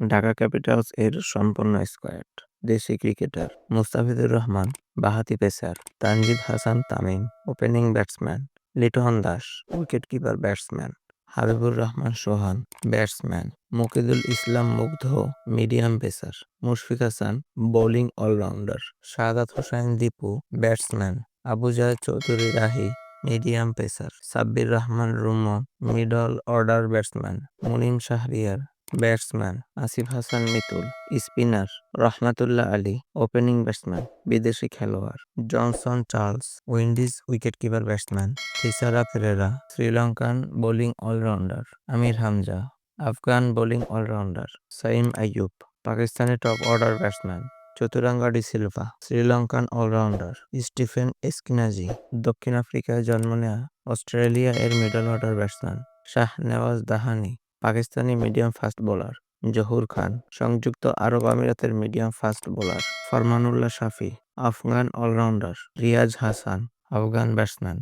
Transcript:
Dhaka Capitals এর সম্পূর্ণ squad. দেশি ক্রিকেটার মুস্তাফিজুর রহমান, বাঁহাতি pacer Tanzid Hasan Tamim, opening batsman Liton Das, wicketkeeper batsman Habibur Rahman Sohan, batsman Mukidul Islam Mugdho medium pacer Mushfiq Hasan bowling allrounder Shahadat Hossain Dipu batsman Abu Jahed Chowdhury Rahi medium pacer Sabbir Rahman Rumon middle order batsman Munim Shahriar batsman Asif Hasan Mitul, spinner Rahmatullah Ali, opening batsman, বিদেশি খেলোয়াড় Johnson Charles, Windies wicketkeeper batsman Thisara Perera, Sri Lankan bowling allrounder Amir Hamza, Afghan bowling allrounder Saim Ayub পাকিস্তানের top order batsman Chaturanga de Silva, Sri Lankan allrounder Stephen Eskinazi, দক্ষিণ আফ্রিকায় জন্ম নেওয়া Australia এর middle order batsman Shah Nawaz Dahani Pakistani medium fast bowler Zahoor Khan, সংযুক্ত আরব আমিরাতের medium fast bowler Farmanullah Shafi, Afghan allrounder Riaz Hasan, Afghan batsman.